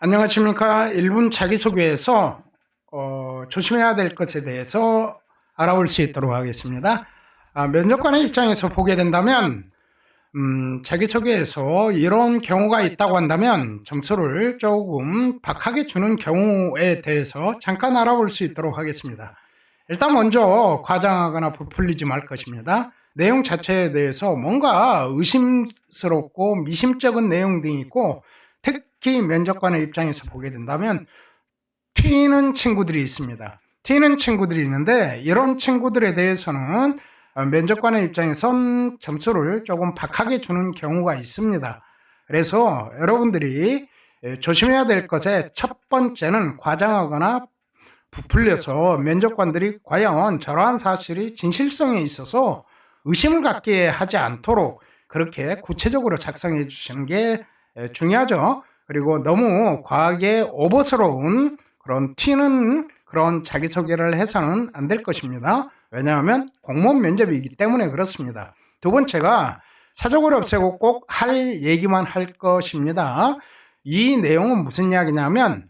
안녕하십니까. 1분 자기소개에서 어, 조심해야 될 것에 대해서 알아볼 수 있도록 하겠습니다. 아, 면접관의 입장에서 보게 된다면 음, 자기소개에서 이런 경우가 있다고 한다면 점수를 조금 박하게 주는 경우에 대해서 잠깐 알아볼 수 있도록 하겠습니다. 일단 먼저 과장하거나 부풀리지 말 것입니다. 내용 자체에 대해서 뭔가 의심스럽고 미심쩍은 내용 등이 있고 특히 면접관의 입장에서 보게 된다면 튀는 친구들이 있습니다. 튀는 친구들이 있는데 이런 친구들에 대해서는 어, 면접관의 입장에선 점수를 조금 박하게 주는 경우가 있습니다. 그래서 여러분들이 에, 조심해야 될 것의 첫 번째는 과장하거나 부풀려서 면접관들이 과연 저러한 사실이 진실성에 있어서 의심을 갖게 하지 않도록 그렇게 구체적으로 작성해 주시는 게 에, 중요하죠. 그리고 너무 과하게 오버스러운 그런 튀는 그런 자기소개를 해서는 안 될 것입니다. 왜냐하면 공무원 면접이기 때문에 그렇습니다. 두 번째가 사족을 없애고 꼭 할 얘기만 할 것입니다. 이 내용은 무슨 이야기냐면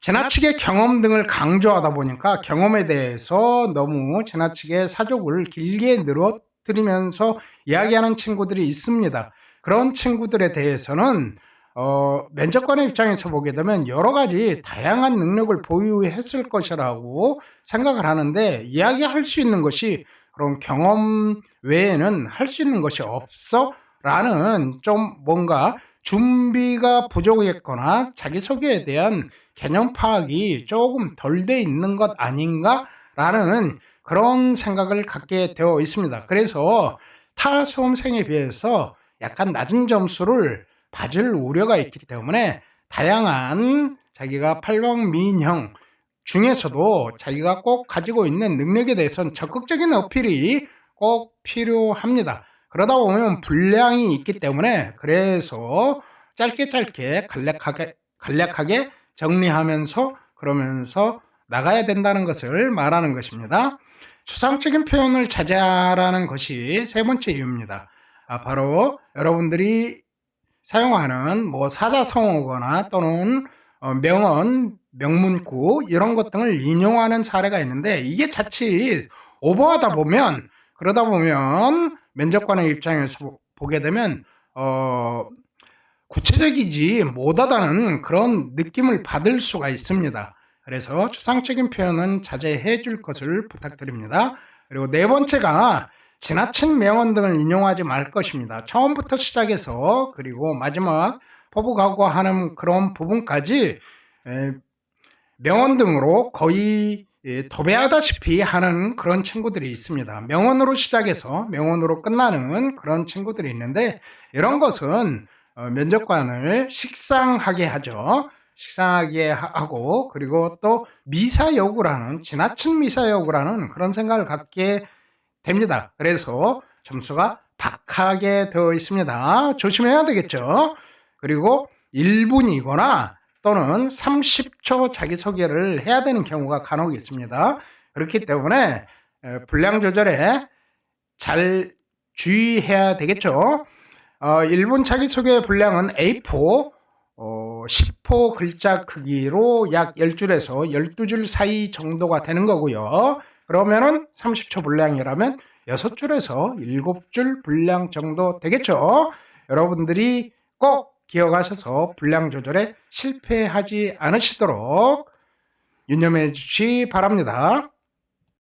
지나치게 경험 등을 강조하다 보니까 경험에 대해서 너무 지나치게 사족을 길게 늘어뜨리면서 이야기하는 친구들이 있습니다. 그런 친구들에 대해서는 어, 면접관의 입장에서 보게 되면 여러 가지 다양한 능력을 보유했을 것이라고 생각을 하는데 이야기할 수 있는 것이 그런 경험 외에는 할 수 있는 것이 없어? 라는 좀 뭔가 준비가 부족했거나 자기소개에 대한 개념 파악이 조금 덜 돼 있는 것 아닌가? 라는 그런 생각을 갖게 되어 있습니다. 그래서 타 수험생에 비해서 약간 낮은 점수를 받을 우려가 있기 때문에 다양한 자기가 팔방미인형 중에서도 자기가 꼭 가지고 있는 능력에 대해서는 적극적인 어필이 꼭 필요합니다. 그러다 보면 분량이 있기 때문에 그래서 짧게 짧게 간략하게 간략하게 정리하면서 그러면서 나가야 된다는 것을 말하는 것입니다. 추상적인 표현을 자제하라는 것이 세 번째 이유입니다. 아, 바로 여러분들이 사용하는 뭐 사자성어거나 또는 어, 명언, 명문구 이런 것 등을 인용하는 사례가 있는데 이게 자칫 오버하다 보면 그러다 보면 면접관의 입장에서 보게 되면 어 구체적이지 못하다는 그런 느낌을 받을 수가 있습니다. 그래서 추상적인 표현은 자제해 줄 것을 부탁드립니다. 그리고 네 번째가 지나친 명언 등을 인용하지 말 것입니다. 처음부터 시작해서 그리고 마지막 포부각오하는 그런 부분까지 에, 명언 등으로 거의 예, 도배하다시피 하는 그런 친구들이 있습니다. 명언으로 시작해서 명언으로 끝나는 그런 친구들이 있는데 이런 것은 어, 면접관을 식상하게 하죠. 식상하게 하- 하고 그리고 또 미사여구라는 지나친 미사여구라는 그런 생각을 갖게 됩니다. 그래서 점수가 박하게 되어 있습니다. 조심해야 되겠죠. 그리고 1분이거나 또는 30초 자기소개를 해야 되는 경우가 간혹 있습니다. 그렇기 때문에 에, 분량 조절에 잘 주의해야 되겠죠. 어, 1분 자기소개 분량은 A4 어, 10호 글자 크기로 약 10줄에서 12줄 사이 정도가 되는 거고요. 그러면은 30초 분량이라면 6줄에서 7줄 분량 정도 되겠죠. 여러분들이 꼭 기억하셔서 분량 조절에 실패하지 않으시도록 유념해 주시 기 바랍니다.